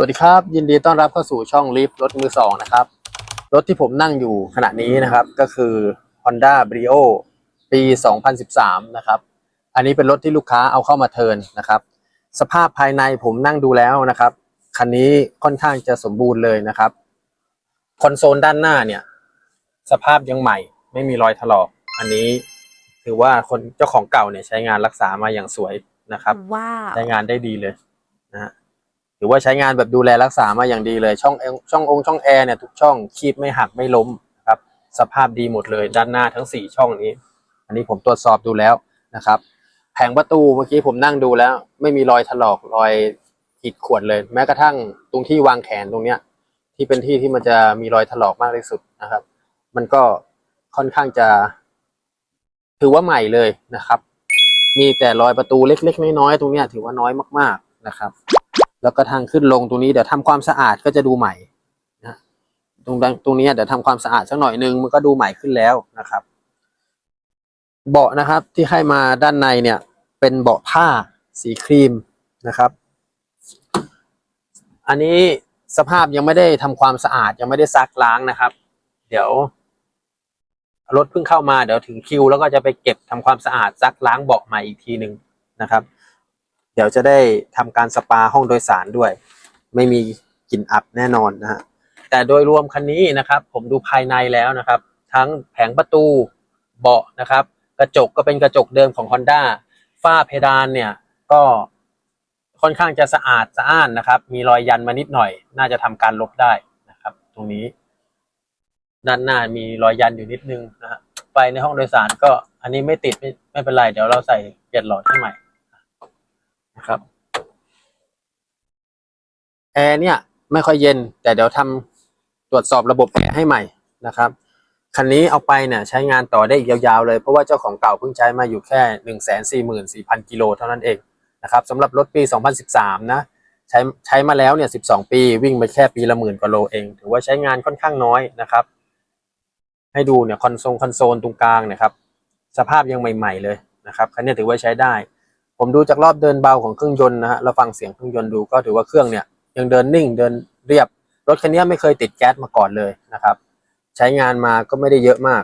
สวัสดีครับ ยินดีต้อนรับเข้าสู่ช่องลิฟรถมือสองนะครับ รถที่ผมนั่งอยู่ขณะนี้นะครับก็คือ Honda Brio ปี 2013 นะครับ อันนี้เป็นรถที่ลูกค้าเอาเข้ามาเทิร์นนะครับ สภาพภายในผมนั่งดูแล้วนะครับ คันนี้ค่อนข้างจะสมบูรณ์เลยนะครับ คอนโซลด้านหน้าเนี่ย สภาพยังใหม่ ไม่มีรอยถลอก อันนี้ถือว่าคนเจ้าของเก่าเนี่ยใช้งานรักษามาอย่างสวยนะครับว้าวใช้งานได้ดีเลยนะฮะ หรือว่าใช้งานแบบดูแลรักษามาอย่างดีเลยช่องช่ององค์ช่องแอร์เนี่ยทุกช่องคีบไม่หักไม่ล้มนะครับสภาพดีหมดเลยด้านหน้าทั้งสี่ช่องนี้ อันนี้ผมตรวจสอบดูแล้วนะครับ แผงประตูเมื่อกี้ผมนั่งดูแล้ว ไม่มีรอยถลอกรอยขีดข่วนเลย แม้กระทั่งตรงที่วางแขนตรงเนี้ย ที่เป็นที่ที่มันจะมีรอยถลอกมากที่สุดนะครับ มันก็ค่อนข้างจะ ถือว่าใหม่เลยนะครับ มีแต่รอยประตูเล็ก ๆ น้อยๆตรงเนี้ยถือว่าน้อยมาก ๆนะครับ แล้วก็ทางขึ้นลงตรงนี้เดี๋ยวทำความสะอาดก็จะดูใหม่นะตรงตรงนี้เดี๋ยวทำความสะอาดสักหน่อยนึงมันก็ดูใหม่ขึ้นแล้วนะครับ เบาะนะครับที่ให้มาด้านในเนี่ยเป็นเบาะผ้าสีครีมนะครับ อันนี้สภาพยังไม่ได้ทำความสะอาดยังไม่ได้ซักล้างนะครับ เดี๋ยวรถเพิ่งเข้ามาเดี๋ยวถึงคิว แล้วก็จะไปเก็บทำความสะอาดซักล้างเบาะใหม่อีกทีหนึ่งนะครับ ดี๋ยวจะได้ทำการสปาห้องโดยสารด้วย ไม่มีกลิ่นอับแน่นอนนะฮะแต่โดยรวมคันนี้นะครับ ผมดูภายในแล้วนะครับ ทั้งแผงประตูเบาะนะครับ กระจกก็เป็นกระจกเดิมของ Honda ฝ้าเพดานเนี่ยก็ค่อนข้างจะสะอาดสะอ้านนะครับ มีรอยยันมานิดหน่อย น่าจะทำการลบได้นะครับ ตรงนี้ ด้านหน้ามีรอยยันอยู่นิดนึงนะฮะไฟในห้องโดยสารก็อันนี้ไม่ติดไม่ไม่เป็นไร เดี๋ยวเราใส่เปลี่ยนหลอดให้ใหม่ นะครับแอร์เนี่ยไม่ค่อยเย็น แต่เดี๋ยวทำตรวจสอบระบบแอร์ให้ใหม่นะครับคันนี้เอาไปเนี่ยใช้งานต่อได้อีกยาวๆเลย เพราะว่าเจ้าของเก่าเพิ่งใช้มาอยู่แค่หนึ่งแสนสี่หมื่นสี่พันกิโลเท่านั้นเองนะครับสำหรับรถปี 2013 นะใช้ใช้มาแล้วเนี่ย 12 ปีวิ่งไปแค่ปีละหมื่นกว่าโลเอง ถือว่าใช้งานค่อนข้างน้อยนะครับ ให้ดูเนี่ยคอนโซลคอนโซลตรงกลางนะครับ สภาพยังใหม่ ๆ เลยนะครับคันนี้ถือว่าใช้ได้ ผมดูจากรอบเดินเบาของเครื่องยนต์นะฮะเราฟังเสียงเครื่องยนต์ดูก็ถือว่าเครื่องเนี่ยยังเดินนิ่งเดินเรียบ รถคันนี้ไม่เคยติดแก๊สมาก่อนเลยนะครับ ใช้งานมาก็ไม่ได้เยอะมาก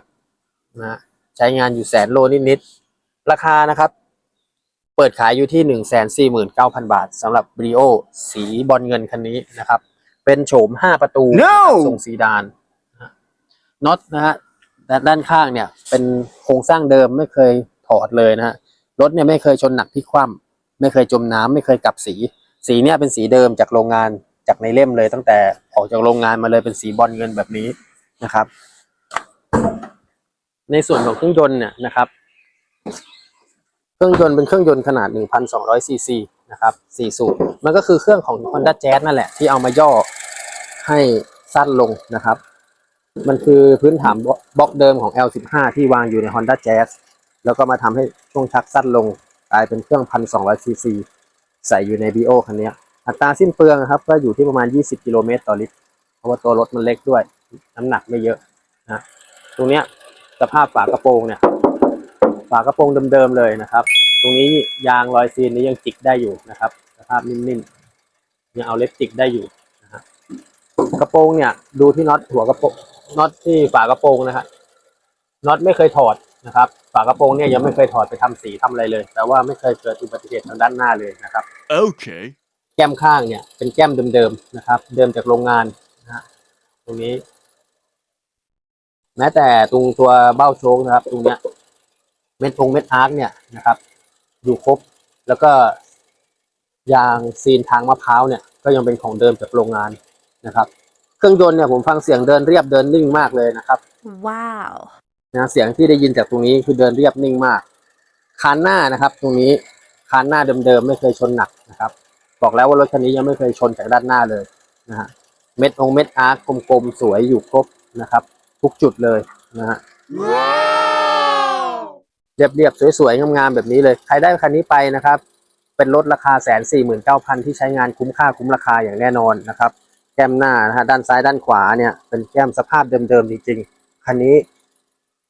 นะใช้งานอยู่แสนโลนิดๆราคานะครับ เปิดขายอยู่ที่หนึ่งแสนสี่หมื่นเก้าพันบาทสำหรับบริโอสีบอลเงินคันนี้นะครับ เป็นโฉมห้าประตู No ทรงซีดานนะน็อตนะฮะด้านด้านข้างเนี่ยเป็นโครงสร้างเดิมไม่เคยถอดเลยนะฮะ รถเนี่ยไม่เคยชนหนักที่คว่ำไม่เคยจมน้ำไม่เคยกลับสี สีเนี่ยเป็นสีเดิมจากโรงงานจากในเล่มเลยตั้งแต่ออกจากโรงงานมาเลยเป็นสีบอลเงินแบบนี้นะครับ ในส่วนของเครื่องยนต์เนี่ยนะครับ เครื่องยนต์เป็นเครื่องยนต์ขนาด 1,200ซีซีนะครับ4สูบมันก็คือเครื่องของ Honda Jazz นั่นแหละที่เอามาย่อให้สั้นลงนะครับ มันคือพื้นฐานบล็อกเดิมของ L15 ที่วางอยู่ใน Honda Jazz แล้วก็มาทำให้ช่วงชักสั้นลงกลายเป็นเครื่อง1,200ซีซีใส่อยู่ใน BO คันนี้อัตราสิ้นเปลืองนะครับก็อยู่ที่ประมาณ 20 กิโลเมตรต่อลิตร เพราะว่าตัวรถมันเล็กด้วย น้ำหนักไม่เยอะนะตรงเนี้ยสภาพฝากระโปรงเนี่ยฝากระโปรงเดิมๆเลยนะครับ ตรงนี้ยางรอยซีนนี้ยังจิกได้อยู่นะครับ สภาพนิ่มๆยังเอาเล็บจิกได้อยู่นะฮะกระโปรงเนี่ยดูที่น็อตหัวกระโปรงน็อตที่ฝากระโปรงนะฮะน็อตไม่เคยถอด นะครับฝากระโปรงเนี่ยยังไม่เคยถอดไปทำสีทำอะไรเลย แต่ว่าไม่เคยเกิดอุบัติเหตุทางด้านหน้าเลยนะครับ Okay. แก้มข้างเนี่ย เป็นแก้มเดิมๆนะครับ เดิมจากโรงงานนะฮะตรงนี้ แม้แต่ตรงตัวเบ้าโชคนะครับ ตรงเนี้ยเม็ดพงเม็ดอาร์คเนี่ยนะครับ อยู่ครบแล้วก็ยางซีนทางมะพร้าวเนี่ย ก็ยังเป็นของเดิมจากโรงงานนะครับ เครื่องยนต์เนี่ยผมฟังเสียงเดินเรียบเดินนิ่งมากเลยนะครับ ว้าว นะเสียงที่ได้ยินจากตรงนี้คือเดินเรียบนิ่งมาก คานหน้านะครับ ตรงนี้คานหน้าเดิมๆไม่เคยชนหนักนะครับ บอกแล้วว่ารถคันนี้ยังไม่เคยชนจากด้านหน้าเลยนะฮะเม็ดองเม็ดอาร์กลมๆสวยอยู่ครบนะครับ ทุกจุดเลยนะฮะเรียบๆสวยๆงามๆแบบนี้เลย ใครได้คันนี้ไปนะครับ เป็นรถราคาแสนสี่หมื่นเก้าพันที่ใช้งานคุ้มค่าคุ้มราคาอย่างแน่นอนนะครับ แก้มหน้านะฮะด้านซ้ายด้านขวาเนี่ยเป็นแก้มสภาพเดิมๆจริงๆคันนี้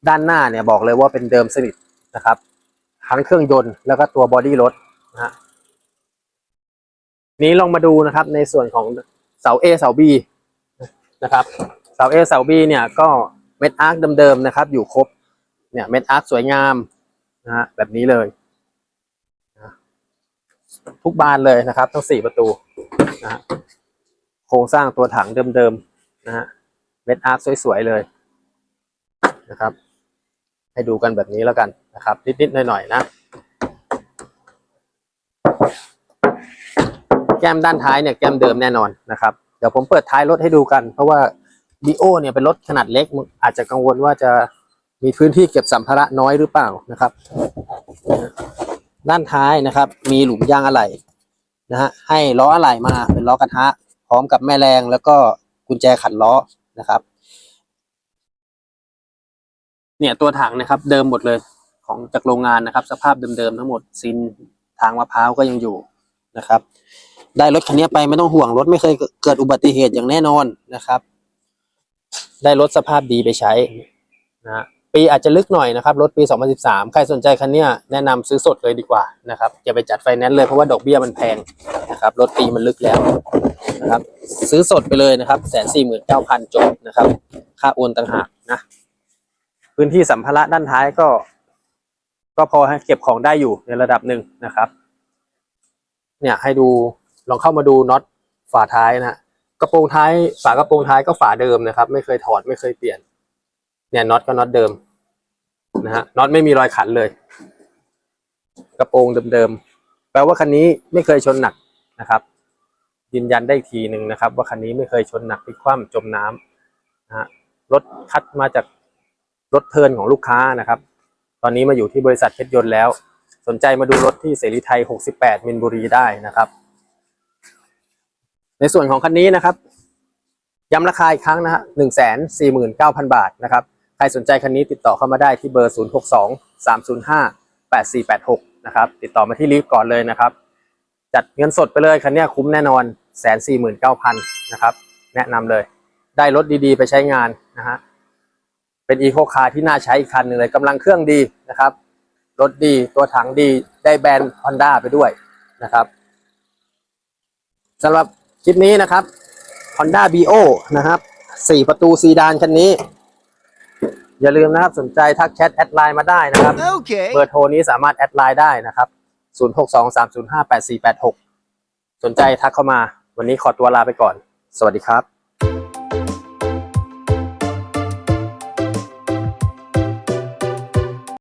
ด้านหน้าเนี่ยบอกเลยว่าเป็นเดิมสนิทนะครับ ทั้งเครื่องยนต์แล้วก็ตัวบอดี้รถนะฮะนี้ลองมาดูนะครับในส่วนของเสา A เสา B นะครับเสา A เสา B เนี่ยก็เม็ดอาร์คเดิมๆนะครับ อยู่ครบเนี่ยเม็ดอาร์คสวยงามนะฮะแบบนี้เลยนะทุกบานเลยนะครับ ทั้งสี่ประตูนะฮะโครงสร้างตัวถังเดิมๆนะฮะเม็ดอาร์คสวยๆเลยนะครับ ให้ดูกันแบบนี้แล้วกันนะครับ นิดๆหน่อยๆนะ แก้มด้านท้ายเนี่ยแก้มเดิมแน่นอนนะครับ เดี๋ยวผมเปิดท้ายรถให้ดูกัน เพราะว่าบีโอเนี่ยเป็นรถขนาดเล็ก อาจจะกังวลว่าจะมีพื้นที่เก็บสัมภาระน้อยหรือเปล่านะครับ ด้านท้ายนะครับ มีหลุมยางอะไหล่นะฮะให้ล้ออะไหล่มาเป็นล้อกระทะ พร้อมกับแม่แรงแล้วก็กุญแจขันล้อนะครับ เนี่ยตัวถังนะครับเดิมหมดเลยของจากโรงงานนะครับ สภาพเดิมๆทั้งหมดซินทางมะพร้าวก็ยังอยู่นะครับ ได้รถคันนี้ไปไม่ต้องห่วงรถไม่เคยเกิดอุบัติเหตุอย่างแน่นอนนะครับ ได้รถสภาพดีไปใช้นะปีอาจจะลึกหน่อยนะครับรถปี 2013 ใครสนใจคันนี้แนะนำซื้อสดเลยดีกว่านะครับอย่าไปจัดไฟแนนซ์เลยเพราะว่าดอกเบี้ยมันแพงนะครับรถปีมันลึกแล้วนะครับ ซื้อสดไปเลยนะครับแสนสี่หมื่นเก้าพันจบนะครับ ค่าโอนต่างหากนะ พื้นที่สัมภาระด้านท้ายก็ ก็พอให้เก็บของได้อยู่ในระดับหนึ่งนะครับ เนี่ยให้ดูลองเข้ามาดูน็อตฝาท้ายนะฮะกระโปรงท้ายฝากระโปรงท้ายก็ฝาเดิมนะครับ ไม่เคยถอดไม่เคยเปลี่ยน เนี่ยน็อตก็น็อตเดิมนะฮะน็อตไม่มีรอยขันเลย กระโปรงเดิมๆแปลว่าคันนี้ไม่เคยชนหนักนะครับ ยืนยันได้อีกทีหนึ่งนะครับ ว่าคันนี้ไม่เคยชนหนักพลิกคว่ำจมน้ำนะฮะรถคัดมาจาก รถเทินของลูกค้านะครับ ตอนนี้มาอยู่ที่บริษัทเพชรยนต์แล้ว สนใจมาดูรถที่เสรีไทย 68 มินบุรีได้นะครับ ในส่วนของคันนี้นะครับ ย้ำราคาอีกครั้งนะฮะหนึ่งแสนสี่หมื่นเก้าพันบาทนะครับ ใครสนใจคันนี้ติดต่อเข้ามาได้ที่เบอร์ 0 6 2 3 0 5 8 4 8 6 นะครับ ติดต่อมาที่ลีฟก่อนเลยนะครับ จัดเงินสดไปเลยคันนี้คุ้มแน่นอนแสนสี่หมื่นเก้าพันนะครับ แนะนำเลย ได้รถดีๆ ไปใช้งานนะฮะ เป็นอีโคคาร์ที่น่าใช้อีกคันหนึ่งเลยกำลังเครื่องดีนะครับ รถดีตัวถังดีได้แบรนด์ Honda ไปด้วยนะครับสำหรับคลิปนี้นะครับ Honda BO นะครับสี่ประตูซีดานคันนี้ อย่าลืมนะครับสนใจทักแชทแอดไลน์มาได้นะครับ Okay. เบอร์โทรนี้สามารถแอดไลน์ได้นะครับ 0623058486 สนใจทักเข้ามา วันนี้ขอตัวลาไปก่อน สวัสดีครับ